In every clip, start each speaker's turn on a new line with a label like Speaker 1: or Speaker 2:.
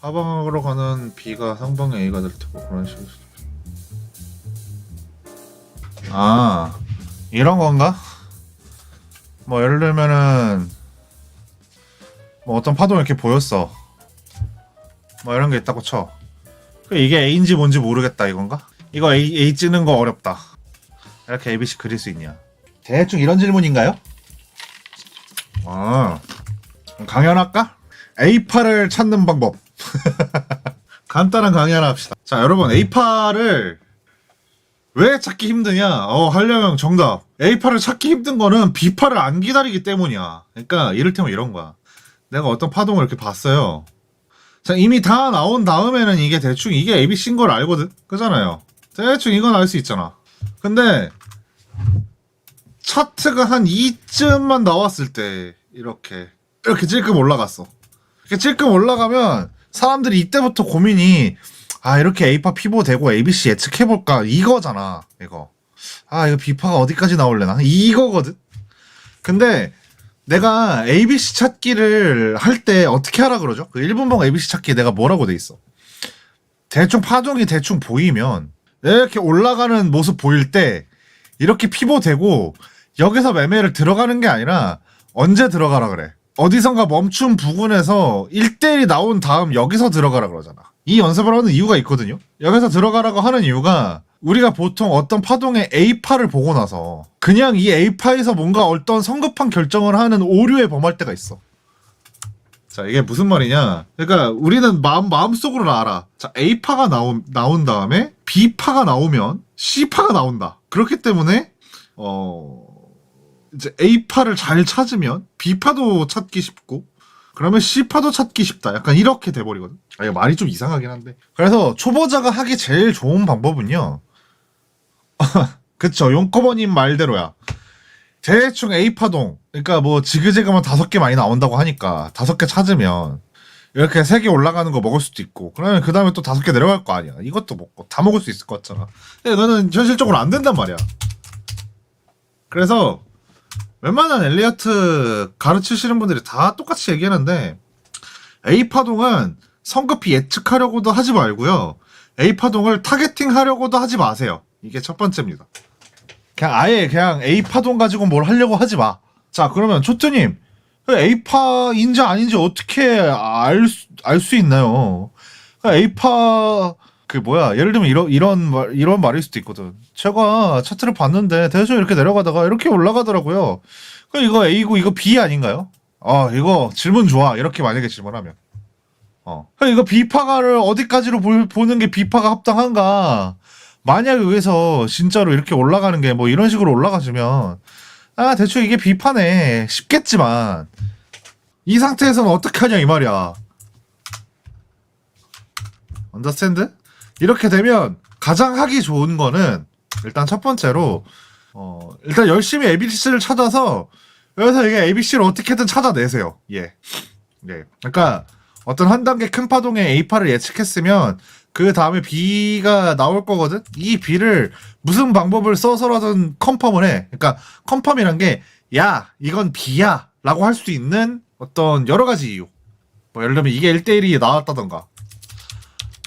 Speaker 1: 하방으로 가는 B가 상방의 A가 될 테고 그런 식으로. 아 이런 건가? 뭐 예를 들면은 뭐 어떤 파동이 이렇게 보였어. 뭐 이런 게 있다고 쳐. 그 이게 A인지 뭔지 모르겠다 이건가? 이거 A, A 찌는 거 어렵다. 이렇게 ABC 그릴 수 있냐? 대충 이런 질문인가요? 아, 강연할까? A8을 찾는 방법. 간단한 강의 하나 합시다. 자, 여러분, A8을 왜 찾기 힘드냐? 어, 하려면 정답. A8을 찾기 힘든 거는 B8을 안 기다리기 때문이야. 그러니까, 이를테면 이런 거야. 내가 어떤 파동을 이렇게 봤어요. 자, 이미 다 나온 다음에는 이게 대충 이게 ABC인 걸 알거든? 그잖아요. 대충 이건 알 수 있잖아. 근데, 차트가 한 2쯤만 나왔을 때, 이렇게, 이렇게 찔끔 올라갔어. 이렇게 찔끔 올라가면, 사람들이 이때부터 고민이, 아, 이렇게 A파 피보 되고 ABC 예측해볼까? 이거잖아, 이거. 아, 이거 B파가 어디까지 나올래나? 이거거든? 근데, 내가 ABC 찾기를 할 때 어떻게 하라 그러죠? 그 1분봉 ABC 찾기에 내가 뭐라고 돼 있어? 대충 파동이 대충 보이면 이렇게 올라가는 모습 보일 때 이렇게 피보되고 여기서 매매를 들어가는 게 아니라 언제 들어가라 그래? 어디선가 멈춘 부근에서 1대1이 나온 다음 여기서 들어가라 그러잖아. 이 연습을 하는 이유가 있거든요. 여기서 들어가라고 하는 이유가 우리가 보통 어떤 파동의 A파를 보고 나서 그냥 이 A파에서 뭔가 어떤 성급한 결정을 하는 오류에 범할 때가 있어. 자, 이게 무슨 말이냐? 그러니까 우리는 마음 마음속으로 알아. 자, A파가 나온 나온 다음에 B파가 나오면 C파가 나온다. 그렇기 때문에 어 이제 A파를 잘 찾으면 B파도 찾기 쉽고 그러면 C파도 찾기 쉽다. 약간 이렇게 돼버리거든. 아, 이거 말이 좀 이상하긴 한데. 그래서 초보자가 하기 제일 좋은 방법은요. 그쵸. 용커버님 말대로야. 대충 A파동. 그러니까 뭐 지그재그만 다섯 개 많이 나온다고 하니까 다섯 개 찾으면 이렇게 세 개 올라가는 거 먹을 수도 있고 그러면 그 다음에 또 다섯 개 내려갈 거 아니야. 이것도 먹고 다 먹을 수 있을 것 같잖아. 근데 이거는 현실적으로 안 된단 말이야. 그래서 웬만한 엘리어트 가르치시는 분들이 다 똑같이 얘기하는데 A 파동은 성급히 예측하려고도 하지 말고요. A 파동을 타겟팅 하려고도 하지 마세요. 이게 첫 번째입니다. 그냥 아예 그냥 A 파동 가지고 뭘 하려고 하지 마. 자, 그러면 초트님 A 파인지 아닌지 어떻게 알알 수 있나요? A 파 그 뭐야 예를 들면 이런 이런 말 이런 말일 수도 있거든. 제가 차트를 봤는데 대충 이렇게 내려가다가 이렇게 올라가더라고요. 그 이거 A고 이거 B 아닌가요? 아 이거 질문 좋아 이렇게 만약에 질문하면 어 이거 B파가를 어디까지로 볼- 보는 게 B파가 합당한가? 만약에 여기서 진짜로 이렇게 올라가는 게 뭐 이런 식으로 올라가시면 아 대충 이게 B파네 싶겠지만 이 상태에서는 어떻게 하냐 이 말이야. 언더스탠드? 이렇게 되면 가장 하기 좋은 거는 일단 첫 번째로 어 일단 열심히 ABC를 찾아서 여기서 이게 ABC를 어떻게든 찾아내세요. 예. 예. 그러니까 어떤 한 단계 큰 파동의 A파를 예측했으면 그 다음에 B가 나올 거거든. 이 B를 무슨 방법을 써서라든 컨펌을 해. 그러니까 컨펌이란 게 야, 이건 B야라고 할 수 있는 어떤 여러 가지 이유. 뭐 예를 들면 이게 1대1이 나왔다던가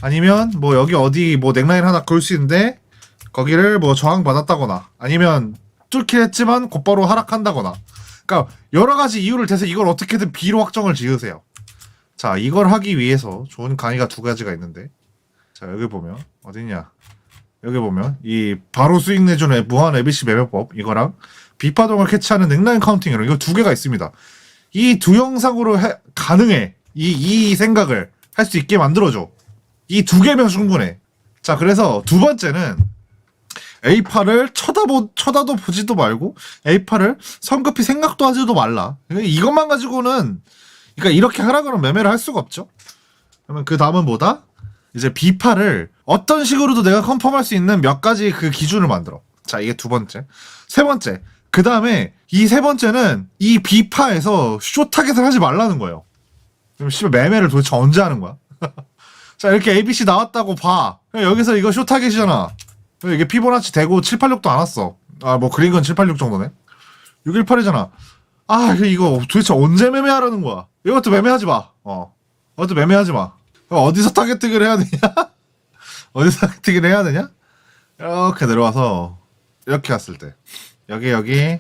Speaker 1: 아니면 뭐 여기 어디 뭐 넥라인 하나 그을 수 있는데 거기를 뭐 저항 받았다거나 아니면 뚫긴 했지만 곧바로 하락한다거나 그러니까 여러 가지 이유를 대서 이걸 어떻게든 B로 확정을 지으세요. 자 이걸 하기 위해서 좋은 강의가 두 가지가 있는데 자 여기 보면 어딨냐 여기 보면 이 바로 수익 내주는 무한 ABC 매매법 이거랑 비파동을 캐치하는 넥라인 카운팅이랑 이거 두 개가 있습니다. 이 두 영상으로 해- 가능해 이 이 생각을 할 수 있게 만들어줘. 이 두 개면 충분해. 자, 그래서 두 번째는 A파를 쳐다보, 쳐다도 보지도 말고 A파를 성급히 생각도 하지도 말라. 이것만 가지고는, 그러니까 이렇게 하라 그러면 매매를 할 수가 없죠. 그러면 그 다음은 뭐다? 이제 B파를 어떤 식으로도 내가 컨펌할 수 있는 몇 가지 그 기준을 만들어. 자, 이게 두 번째. 세 번째. 그 다음에 이 세 번째는 이 B파에서 쇼 타겟을 하지 말라는 거예요. 그럼 씨발 매매를 도대체 언제 하는 거야? 자 이렇게 ABC 나왔다고 봐. 여기서 이거 쇼 타겟이잖아. 그럼 이게 피보나치 되고 786도 안 왔어. 아 뭐 그린 건 786 정도네. 618이잖아. 아 이거- 도대체 언제 매매하라는 거야? 이것도 매매하지 마. 어. 이것도 매매하지 마. 그럼 어디서 타겟팅을 해야 되냐? 어디서 타겟팅을 해야 되냐? 이렇게 내려와서 이렇게 갔을 때 여기 여기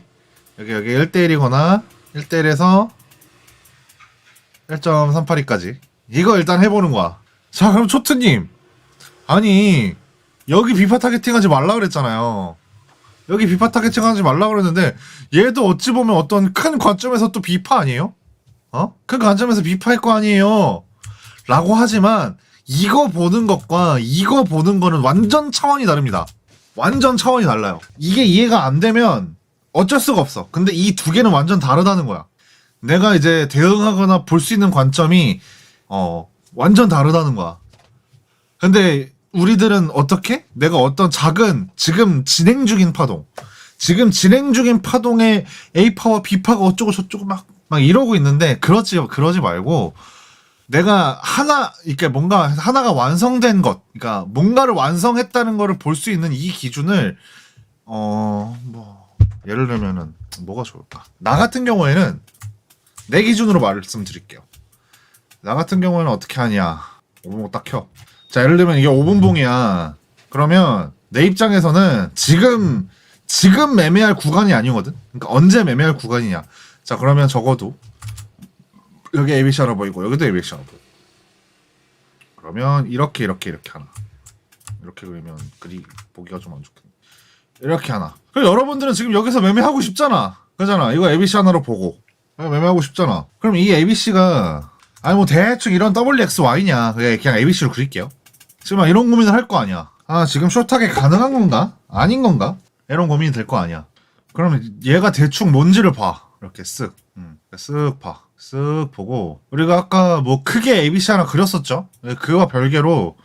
Speaker 1: 여기 여기 1대1이거나 1대1에서 1.382까지 이거 일단 해보는 거야 자 그럼 초트님 아니 여기 비파 타겟팅 하지 말라 그랬잖아요 여기 비파 타겟팅 하지 말라 그랬는데 얘도 어찌 보면 어떤 큰 관점에서 또 비파 아니에요? 어? 큰 관점에서 비파일 거 아니에요 라고 하지만 이거 보는 것과 이거 보는 거는 완전 차원이 다릅니다. 완전 차원이 달라요. 이게 이해가 안 되면 어쩔 수가 없어. 근데 이 두 개는 완전 다르다는 거야. 내가 이제 대응하거나 볼 수 있는 관점이 어 완전 다르다는 거야. 근데 우리들은 어떻게? 내가 어떤 작은 지금 진행 중인 파동, 지금 진행 중인 파동에 A 파와 B 파가 어쩌고 저쩌고 막 막 이러고 있는데 그러지 그러지 말고 내가 하나 이렇게 뭔가 하나가 완성된 것, 그러니까 뭔가를 완성했다는 거를 볼 수 있는 이 기준을 어 뭐 예를 들면은 뭐가 좋을까? 나 같은 경우에는 내 기준으로 말씀드릴게요. 나 같은 경우에는 어떻게 하냐? 5분봉 딱 켜. 자 예를 들면 이게 5분봉이야. 그러면 내 입장에서는 지금 지금 매매할 구간이 아니거든. 그러니까 언제 매매할 구간이냐? 자 그러면 적어도 여기 ABC 하나 보이고 여기도 ABC 하나 보이고 그러면 이렇게 이렇게 이렇게 하나 이렇게 그리면 그리 보기가 좀 안 좋겠네 이렇게 하나 그럼 여러분들은 지금 여기서 매매하고 싶잖아 그잖아 이거 ABC 하나로 보고 아, 매매하고 싶잖아 그럼 이 ABC가 아니 뭐 대충 이런 WXY냐 그냥 ABC로 그릴게요 지금 막 이런 고민을 할 거 아니야 아 지금 숏하게 가능한 건가 아닌 건가 이런 고민이 될 거 아니야 그러면 얘가 대충 뭔지를 봐 이렇게 쓱 음, 쓱 봐. 쓱 보고 우리가 아까 뭐 크게 ABC 하나 그렸었죠. 네, 그와 별개로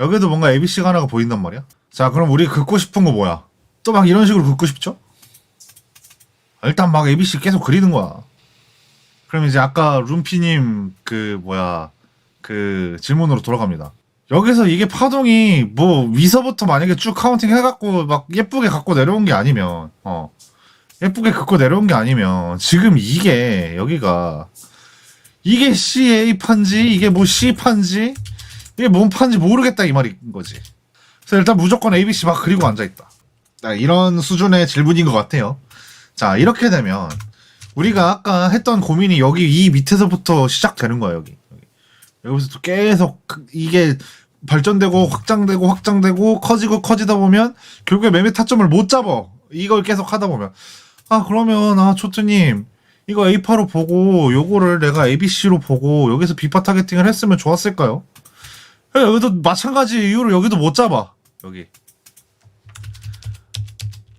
Speaker 1: 여기도 뭔가 ABC가 하나가 보인단 말이야. 자, 그럼 우리 긋고 싶은 거 뭐야? 또 막 이런 식으로 긋고 싶죠? 일단 막 ABC 계속 그리는 거야. 그럼 이제 아까 룸피님 그 뭐야 그 질문으로 돌아갑니다. 여기서 이게 파동이 뭐 위서부터 만약에 쭉 카운팅 해갖고 막 예쁘게 갖고 내려온 게 아니면 어 예쁘게 긋고 내려온 게 아니면 지금 이게 여기가 이게 CA 판지 이게 뭐 C 판지 이게 뭔 판지 모르겠다 이 말인 거지. 그래서 일단 무조건 ABC 막 그리고 앉아 있다. 이런 수준의 질문인 것 같아요. 자 이렇게 되면 우리가 아까 했던 고민이 여기 이 밑에서부터 시작되는 거야 여기. 여기. 여기서부터 계속 그- 이게 발전되고 확장되고 확장되고 커지고 커지다 보면 결국에 매매 타점을 못 잡아. 이걸 계속 하다 보면 아 그러면 아 초트님 이거 A8로 보고 요거를 내가 ABC로 보고 여기서 B파 타겟팅을 했으면 좋았을까요? 야, 여기도 마찬가지 이유로 여기도 못 잡아 여기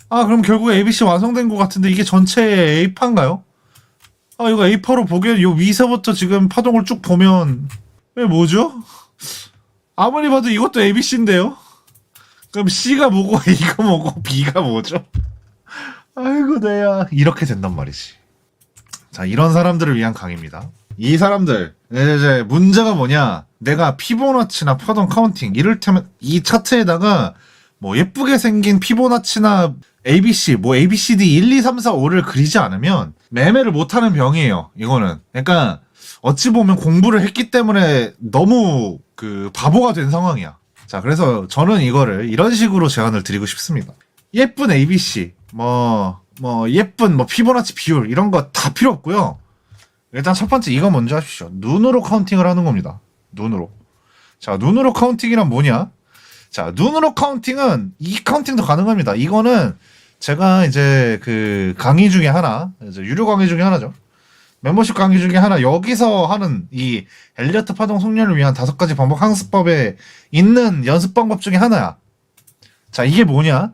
Speaker 1: 아 그럼 결국에 ABC 완성된 것 같은데 이게 전체 A파인가요? 아 이거 A8로 보기엔 요 위서부터 지금 파동을 쭉 보면 왜 뭐죠? 아무리 봐도 이것도 ABC인데요? 그럼 C가 뭐고 A가 뭐고 B가 뭐죠? 아이고 내야 이렇게 된단 말이지. 자 이런 사람들을 위한 강의입니다. 이 사람들 이제 문제가 뭐냐? 내가 피보나치나 파동 카운팅 이를테면 이 차트에다가 뭐 예쁘게 생긴 피보나치나 ABC 뭐 ABCD 1, 2, 3, 4, 5를 그리지 않으면 매매를 못하는 병이에요. 이거는 그러니까 어찌 보면 공부를 했기 때문에 너무 그 바보가 된 상황이야. 자 그래서 저는 이거를 이런 식으로 제안을 드리고 싶습니다. 예쁜 ABC, 뭐, 뭐, 예쁜, 뭐, 피보나치 비율, 이런 거 다 필요 없고요. 일단 첫 번째 이거 먼저 하십시오. 눈으로 카운팅을 하는 겁니다. 눈으로. 자, 눈으로 카운팅이란 뭐냐? 자, 눈으로 카운팅은 이 카운팅도 가능합니다. 이거는 제가 이제 그 강의 중에 하나, 이제 유료 강의 중에 하나죠. 멤버십 강의 중에 하나, 여기서 하는 이 엘리어트 파동 숙련을 위한 다섯 가지 반복 학습법에 있는 연습 방법 중에 하나야. 자, 이게 뭐냐?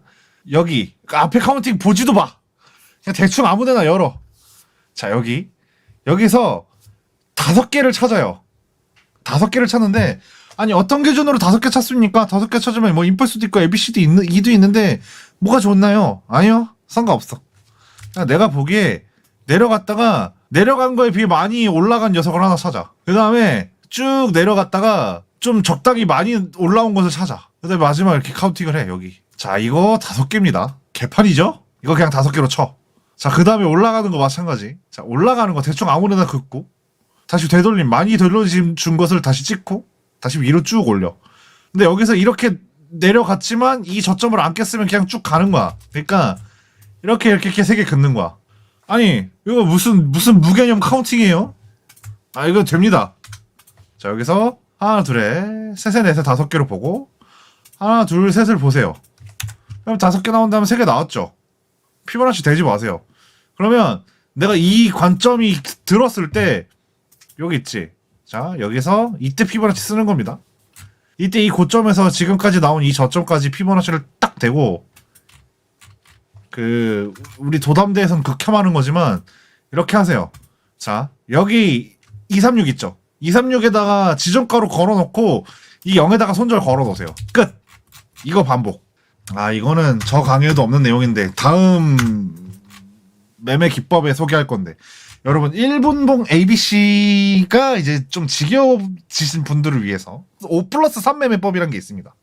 Speaker 1: 여기 그 앞에 카운팅 보지도 마. 그냥 대충 아무데나 열어. 자 여기 여기서 다섯 개를 찾아요. 다섯 개를 찾는데 아니 어떤 기준으로 다섯 개 찾습니까? 다섯 개 찾으면 뭐 임펄스도 있고 ABC도 있는 E도 있는데 뭐가 좋나요? 아니요 상관없어. 내가 보기에 내려갔다가 내려간 거에 비해 많이 올라간 녀석을 하나 찾아. 그 다음에 쭉 내려갔다가 좀 적당히 많이 올라온 것을 찾아. 그 다음에 마지막 이렇게 카운팅을 해 여기. 자, 이거 다섯 개입니다. 개판이죠? 이거 그냥 다섯 개로 쳐. 자, 그 다음에 올라가는 거 마찬가지. 자, 올라가는 거 대충 아무데나 긋고, 다시 되돌림, 많이 되돌림 준 것을 다시 찍고, 다시 위로 쭉 올려. 근데 여기서 이렇게 내려갔지만 이 저점을 안 깼으면 그냥 쭉 가는 거야. 그러니까 이렇게 이렇게 이렇게 세 개 긋는 거야. 아니 이거 무슨 무슨 무개념 카운팅이에요? 아 이거 됩니다. 자 여기서 하나 둘에 셋에 넷에 다섯 개로 보고 하나 둘 셋을 보세요. 그럼 다섯 개 나온 다음에 세 개 나왔죠. 피보나치 되지 마세요. 그러면 내가 이 관점이 들었을 때 여기 있지. 자 여기서 이때 피보나치 쓰는 겁니다. 이때 이 고점에서 지금까지 나온 이 저점까지 피보나치를 딱 대고 그 우리 도담대에선 극혐하는 거지만 이렇게 하세요. 자 여기 236 있죠. 236에다가 지정가로 걸어 놓고 이 0에다가 손절 걸어 놓으세요. 끝. 이거 반복. 아 이거는 저 강의에도 없는 내용인데 다음 매매 기법에 소개할 건데 여러분 1분봉 ABC가 이제 좀 지겨워지신 분들을 위해서 5 플러스 3 매매법이란 게 있습니다.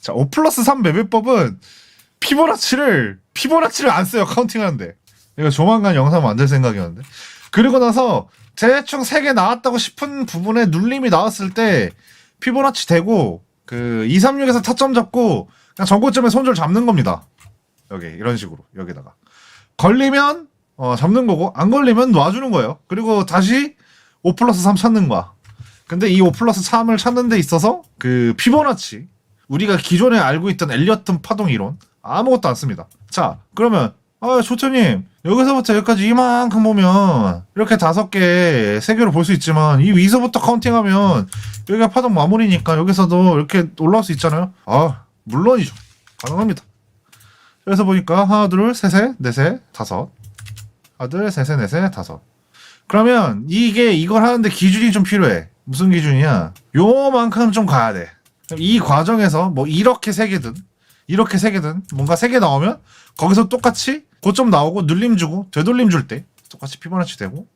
Speaker 1: 자, 5 플러스 3 매매법은 피보나치를 피보나치를 안 써요 카운팅하는데 이거 조만간 영상 만들 생각이었는데 그리고 나서 대충 3개 나왔다고 싶은 부분에 눌림이 나왔을 때 피보나치 대고 그 236에서 타점 잡고 그냥 전고점에 손절 잡는 겁니다. 여기 이런 식으로 여기다가 걸리면 어, 잡는 거고 안 걸리면 놔주는 거예요. 그리고 다시 5 플러스 3 찾는 거야. 근데 이 5 플러스 3을 찾는 데 있어서 그 피보나치 우리가 기존에 알고 있던 엘리어튼 파동 이론 아무것도 안 씁니다. 자 그러면 아 조태님 여기서부터 여기까지 이만큼 보면 이렇게 다섯 개, 세 개로 볼 수 있지만 이 위서부터 카운팅하면 여기가 파동 마무리니까 여기서도 이렇게 올라올 수 있잖아요. 아 물론이죠. 가능합니다. 그래서 보니까 하나, 둘, 셋에, 넷에, 다섯. 둘, 셋에, 넷에, 다섯. 그러면 이게 이걸 하는데 기준이 좀 필요해. 무슨 기준이야? 요만큼 좀 가야 돼. 이 과정에서 뭐 이렇게 세 개든 이렇게 세 개든 뭔가 세 개 나오면 거기서 똑같이 고점 나오고 눌림 주고 되돌림 줄 때 똑같이 피보나치 되고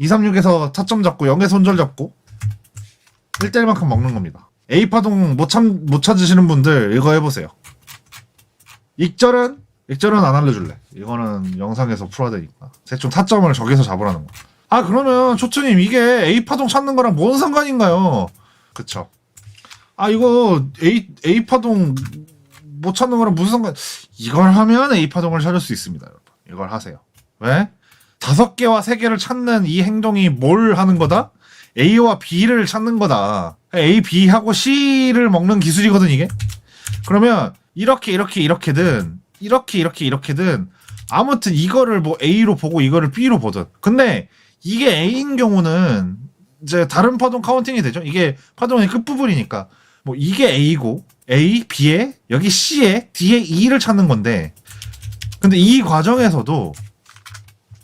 Speaker 1: 236에서 타점 잡고 0에 손절 잡고 1대1만큼 먹는 겁니다. A 파동 못, 참, 못 찾으시는 분들 이거 해보세요. 익절은 익절은 안 알려줄래. 이거는 영상에서 풀어야 되니까. 대충 타점을 저기서 잡으라는 거. 아 그러면 초추님 이게 A 파동 찾는 거랑 뭔 상관인가요? 그쵸. 아 이거 A A 파동 못 찾는 거랑 무슨 상관? 이걸 하면 A 파동을 찾을 수 있습니다, 여러분. 이걸 하세요. 왜? 다섯 개와 세 개를 찾는 이 행동이 뭘 하는 거다? A와 B를 찾는 거다. A, B하고 C를 먹는 기술이거든 이게. 그러면 이렇게 이렇게 이렇게든 이렇게 이렇게 이렇게든 아무튼 이거를 뭐 A로 보고 이거를 B로 보든. 근데 이게 A인 경우는 이제 다른 파동 카운팅이 되죠. 이게 파동의 끝부분이니까 뭐 이게 A고 A, B에 여기 C에 D에 E를 찾는 건데 근데 이 과정에서도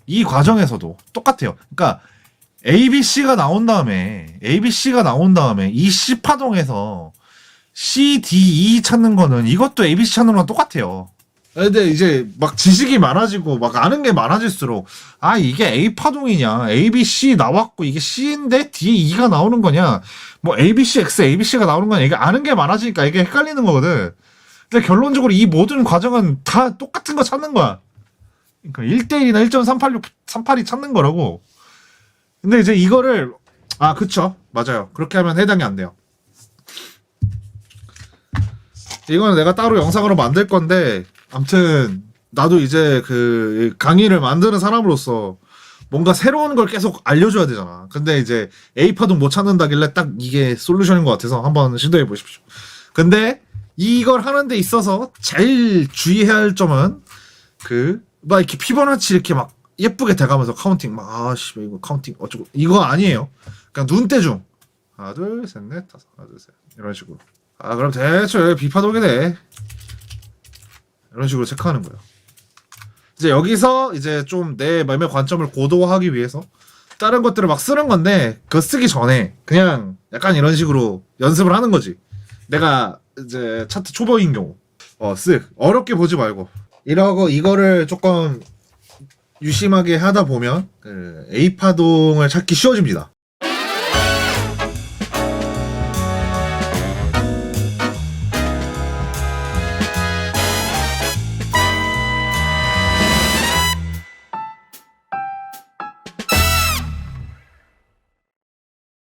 Speaker 1: 이 과정에서도 똑같아요. 그러니까 A, B, C가 나온 다음에 A, B, C가 나온 다음에 이 C 파동에서 C, D, E 찾는 거는 이것도 A, B, C 찾는 거랑 똑같아요. 근데 이제 막 지식이 많아지고 막 아는 게 많아질수록 아 이게 A 파동이냐 A, B, C 나왔고 이게 C인데 뒤에 E가 나오는 거냐 뭐 A, B, C, X, A, B, C가 나오는 거냐 이게 아는 게 많아지니까 이게 헷갈리는 거거든. 근데 결론적으로 이 모든 과정은 다 똑같은 거 찾는 거야. 그러니까 1대1이나 1.386, 38이 찾는 거라고. 근데 이제 이거를 아 그쵸 맞아요 그렇게 하면 해당이 안 돼요 이거는 내가 따로 영상으로 만들 건데 암튼 나도 이제 그 강의를 만드는 사람으로서 뭔가 새로운 걸 계속 알려줘야 되잖아. 근데 이제 파동 못 찾는다길래 딱 이게 솔루션인 것 같아서 한번 시도해 보십시오. 근데 이걸 하는 데 있어서 제일 주의해야 할 점은 그 막 이렇게 피보나치 이렇게 막 예쁘게 돼가면서 카운팅 막 아씨 이거 카운팅 어쩌고. 이거 아니에요. 그냥 눈대중. 하나 둘 셋 넷 다섯 하나 둘 셋. 이런 식으로. 아 그럼 대충 비파동이 돼 이런 식으로 체크하는 거예요. 이제 여기서 이제 좀 내 매매 관점을 고도화하기 위해서 다른 것들을 막 쓰는 건데 그거 쓰기 전에 그냥 약간 이런 식으로 연습을 하는 거지. 내가 이제 차트 초보인 경우 어쓱 어렵게 보지 말고 이러고 이거를 조금 유심하게 하다 보면 그 A 파동을 찾기 쉬워집니다.